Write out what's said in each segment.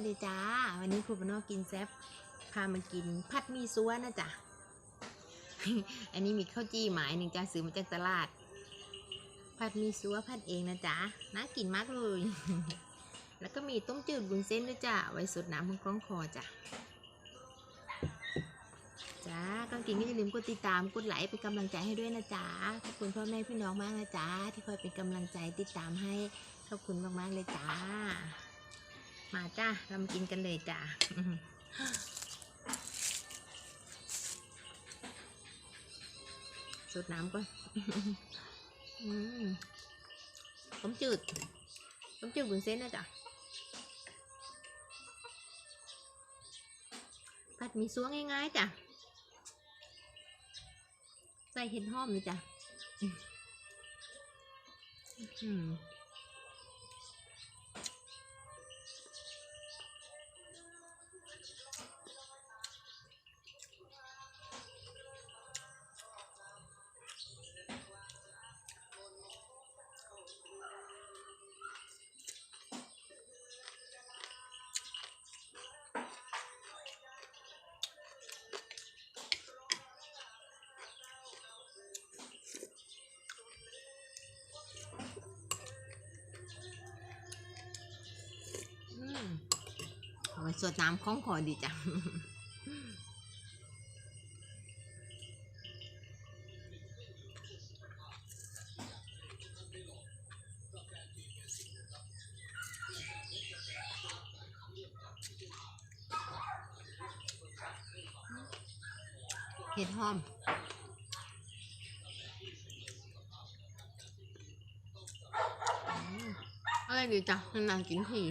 สวัสดีจ้า วันนี้ครูปนอกกินแซบพามากินผัดมีซัวนะจ๊ะ อันนี้มีข้าวจี้หมายหนึ่งจ้าซื้อมาจากตลาด ผัดมีซัวผัดเองนะจ๊ะ น่ากินมากเลย แล้วก็มีต้มจืดบุญเส้นด้วยจ้ะ ไว้สดน้ำมันคล้องคอจ้ะ จ้าก่อนกินก็อย่าลืมกดติดตาม กดไลค์เป็นกำลังใจให้ด้วยนะจ๊ะ ขอบคุณพ่อแม่พี่น้องมากนะจ๊ะ ที่คอยเป็นกำลังใจติดตามให้ ขอบคุณมากๆเลยจ้า มาจ้าเรามากินกันเลยจ้าสดน้ำก่อนอืมต้มจืดต้มจืดบุนเส้นนะจ๊ะผัดมีซัวง่ายๆจ้ะ ใส่เห็ดหอมเลยจ้ะ อืม โอ้ยสดน้ำคล่องคอดีจ้ะเห็ดหอมอะไรดีจ้ะนานกินที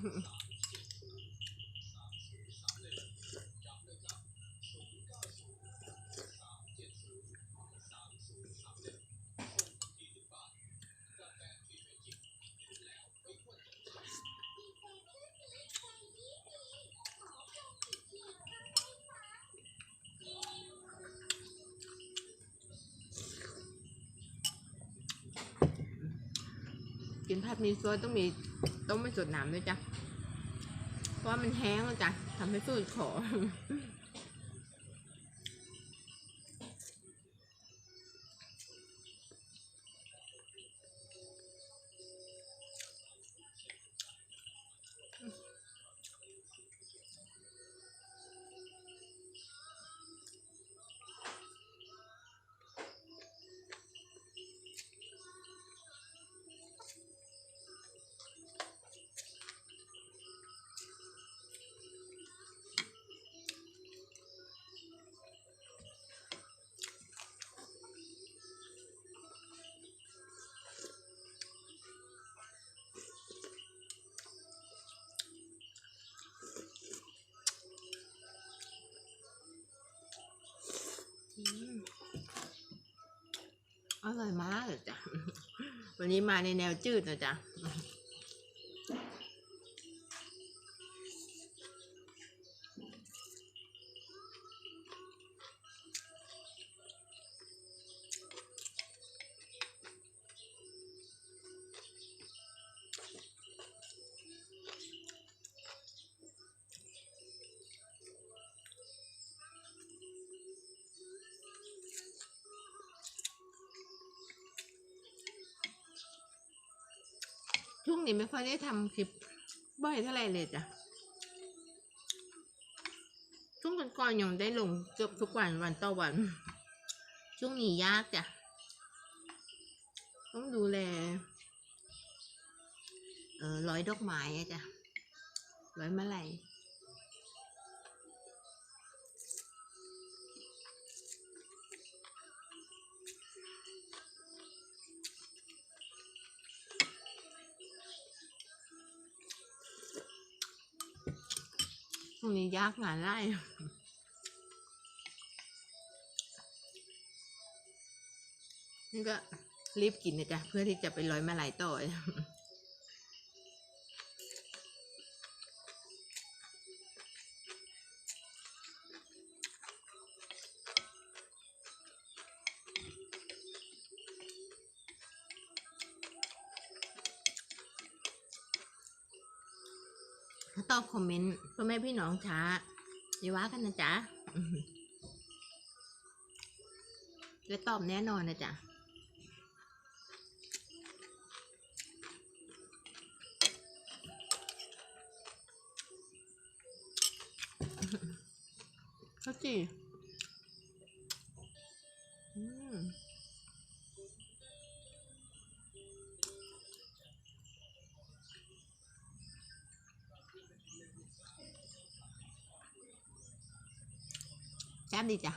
กินผัดมีซวยต้องมี ต้มไม่สดน้ำด้วยจ้ะ เพราะว่ามันแห้งแล้วจ้ะทำให้ฝืดคอ ร่อยมากเลยจ้ะ วันนี้มาในแนวจืดนะจ๊ะ ช่วงนี้ไม่ค่อยได้ทำคลิปบ่อยเท่าไหร่เลยจ้ะช่วงก่อนๆยังได้ลงเกือบทุกวันวันต่อวัน ช่วงนี้ยากจ้ะ ต้องดูแลเออร้อยดอกไม้อะจ้ะร้อยมะไหร พวกนี้ยากงานไร่นี่ก็รีบกินนะจ๊ะเพื่อที่จะไปร้อยมาลายต่อ ตอบคอมเมนต์พ่อแม่พี่น้องช้าอย่าว่ากันนะจ๊ะจะตอบแน่นอนนะจ๊ะข้าวจี่ แซ่บดีจ้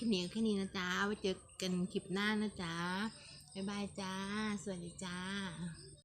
คลิปนี้แค่นี้นะจ๊ะไว้เจอกันคลิปหน้านะจ๊ะบ๊ายบายจ้า สวัสดีจ้า